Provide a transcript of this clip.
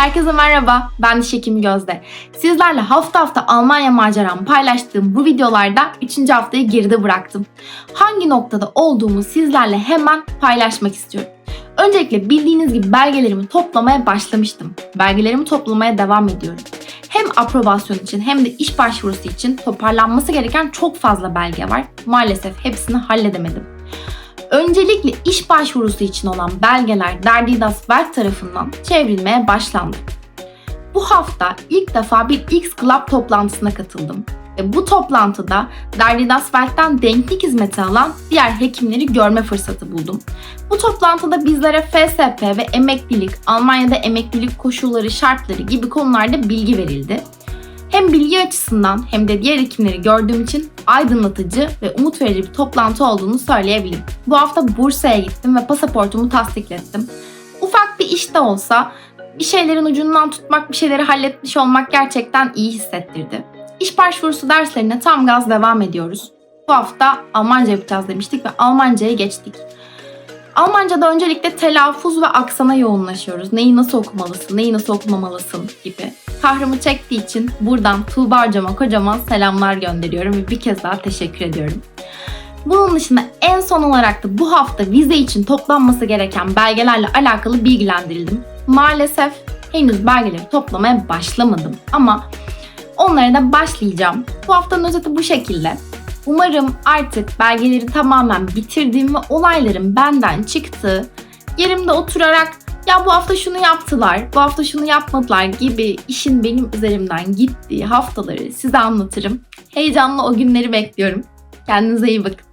Herkese merhaba, ben Diş Hekimi Gözde. Sizlerle hafta hafta Almanya maceramı paylaştığım bu videolarda 3. haftayı geride bıraktım. Hangi noktada olduğumu sizlerle hemen paylaşmak istiyorum. Öncelikle bildiğiniz gibi belgelerimi toplamaya başlamıştım. Belgelerimi toplamaya devam ediyorum. Hem aprobasyon için hem de iş başvurusu için toparlanması gereken çok fazla belge var. Maalesef hepsini halledemedim. Öncelikle iş başvurusu için olan belgeler Derdidas Werk tarafından çevrilmeye başlandı. Bu hafta ilk defa bir X Club toplantısına katıldım. Ve bu toplantıda Derdidas Werk'ten denklik hizmeti alan diğer hekimleri görme fırsatı buldum. Bu toplantıda bizlere FSP ve emeklilik, Almanya'da emeklilik koşulları, şartları gibi konularda bilgi verildi. Hem bilgi açısından hem de diğer hekimleri gördüğüm için aydınlatıcı ve umut verici bir toplantı olduğunu söyleyebilirim. Bu hafta Bursa'ya gittim ve pasaportumu tasdiklettim. Ufak bir iş de olsa bir şeylerin ucundan tutmak, bir şeyleri halletmiş olmak gerçekten iyi hissettirdi. İş başvurusu derslerine tam gaz devam ediyoruz. Bu hafta Almanca yapacağız demiştik ve Almanca'ya geçtik. Almanca'da öncelikle telaffuz ve aksana yoğunlaşıyoruz. Neyi nasıl okumalısın, neyi nasıl okumamalısın gibi. Kahrımı çektiği için buradan Tuğba hocama kocaman selamlar gönderiyorum ve bir kez daha teşekkür ediyorum. Bunun dışında en son olarak da bu hafta vize için toplanması gereken belgelerle alakalı bilgilendirildim. Maalesef henüz belgeleri toplamaya başlamadım ama onlara da başlayacağım. Bu haftanın özeti bu şekilde. Umarım artık belgeleri tamamen bitirdiğim ve olayların benden çıktığı, yerimde oturarak ya bu hafta şunu yaptılar, bu hafta şunu yapmadılar gibi işin benim üzerimden gittiği haftaları size anlatırım. Heyecanla o günleri bekliyorum. Kendinize iyi bakın.